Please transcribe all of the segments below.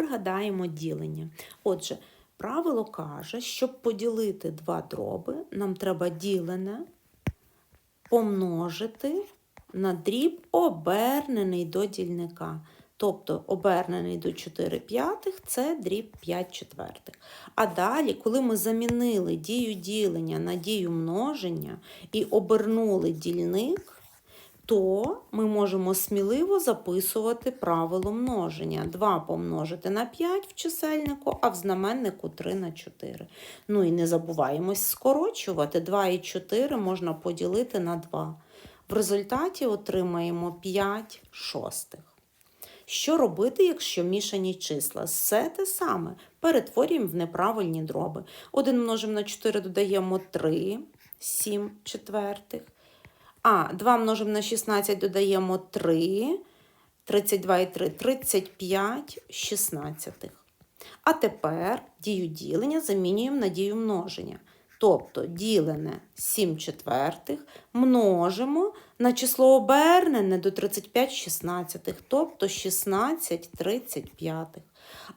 пригадаємо ділення. Отже, правило каже, щоб поділити два дроби, нам треба ділене помножити на дріб обернений до дільника. Тобто обернений до 4 п'ятих це дріб 5 четвертих. А далі, коли ми замінили дію ділення на дію множення і обернули дільник, то ми можемо сміливо записувати правило множення. 2 помножити на 5 в чисельнику, а в знаменнику 3 на 4. Ну і не забуваємось скорочувати. 2 і 4 можна поділити на 2. В результаті отримаємо 5 шостих. Що робити, якщо мішані числа? Все те саме. Перетворюємо в неправильні дроби. 1 множимо на 4 додаємо 3, 7 четвертих. А, 2 множимо на 16 додаємо 3, 32 і 3, 35 шістнадцятих. А тепер дію ділення замінюємо на дію множення. Тобто ділене 7 четвертих множимо на число обернене до 35 шістнадцятих, тобто 16 35.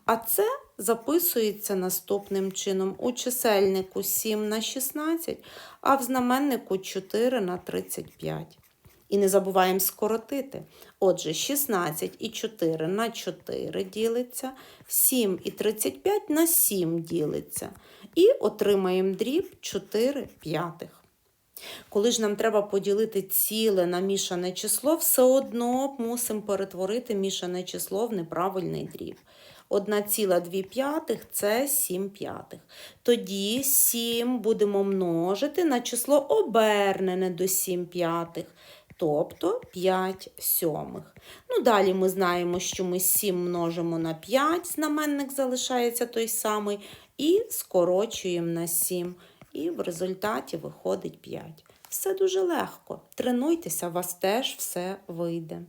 А це записується наступним чином у чисельнику 7 на 16, а в знаменнику 4 на 35. І не забуваємо скоротити. Отже, 16 і 4 на 4 ділиться, 7 і 35 на 7 ділиться. І отримаємо дріб 4 п'ятих. Коли ж нам треба поділити ціле на мішане число, все одно мусимо перетворити мішане число в неправильний дріб. 1,2 п'ятих – це 7 п'ятих. Тоді 7 будемо множити на число обернене до 7 п'ятих, тобто 5 сьомих. Ну, далі ми знаємо, що ми 7 множимо на 5, знаменник залишається той самий, і скорочуємо на 7. І в результаті виходить 5. Все дуже легко. Тренуйтеся, у вас теж все вийде.